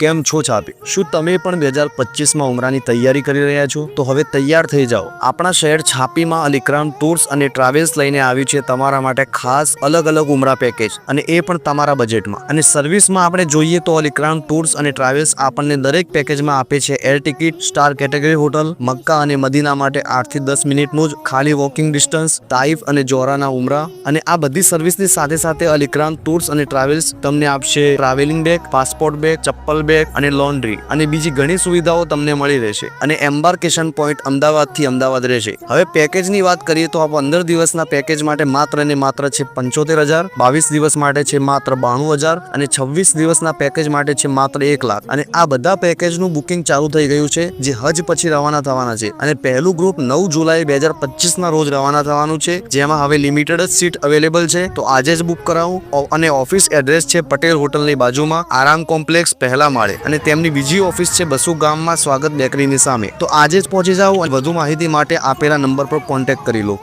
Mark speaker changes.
Speaker 1: કેમ છો છાપી? શું તમે પણ બે હજાર પચીસમાં ઉમરાની તૈયારી કરી રહ્યા છો? તો હવે તૈયાર થઈ જાઓ. આપણા શહેર છાપીમાં અલીકરામ ટૂર્સ અને ટ્રાવેલ્સ લઈને આવ્યું છે તમારા માટે ખાસ અલગ અલગ ઉમરા પેકેજ અને એ પણ તમારા બજેટમાં. અને સર્વિસમાં આપણે જોઈએ તો અલીકરામ ટૂર્સ અને ટ્રાવેલ્સ આપણને દરેક પેકેજમાં આપે છે air ticket, star category hotel, Mecca અને મદીના માટે આઠથી દસ મિનિટનું જ ખાલી વોકિંગ ડિસ્ટન્સ તાઇફ અને જોરાના ઉમરા. અને આ બધી સર્વિસની સાથે સાથે અલીકરામ ટૂર્સ અને ટ્રાવેલ્સ તમને આપશે ટ્રાવેલિંગ બેગ, પાસપોર્ટ બેગ, ચપ્પલ બેગ અને લોન્ડ્રી અને બીજી ઘણી સુવિધાઓ તમને મળી રહેશે અને એમ્બાર્કેશન પોઈન્ટ અમદાવાદથી અમદાવાદ રહેશે. હવે પેકેજની વાત કરીએ તો આ પંદર દિવસના પેકેજ માટે માત્ર ને માત્ર છે પંચોતેર હજાર, બાવીસ દિવસ માટે છે માત્ર બાણું હજાર અને છવ્વીસ દિવસના પેકેજ માટે છે માત્ર એક લાખ. અને આ બધા પેકેજનું બુકિંગ ચાલુ થઈ ગયું છે, જે હજ પછી રવાના થવાના છે. અને પહેલું ગ્રુપ નવ જુલાઈ બે હજાર પચીસના રોજ રવાના થવાનું છે, જેમાં હવે લિમિટેડ જ સીટ અવેલેબલ છે. તો આજે જ બુક કરાવું. અને ઓફિસ એડ્રેસ છે પટેલ હોટલની બાજુમાં. આરામ કોમ્પ્લેક્સ, પહેલા માળે અને તેમની બીજી ઓફિસ છે બસુ ગામમાં સ્વાગત બેકરીની સામે. તો આજે જ પહોંચી જાઓ વધુ માહિતી માટે આપેલા નંબર પર કોન્ટેક્ટ કરી લો.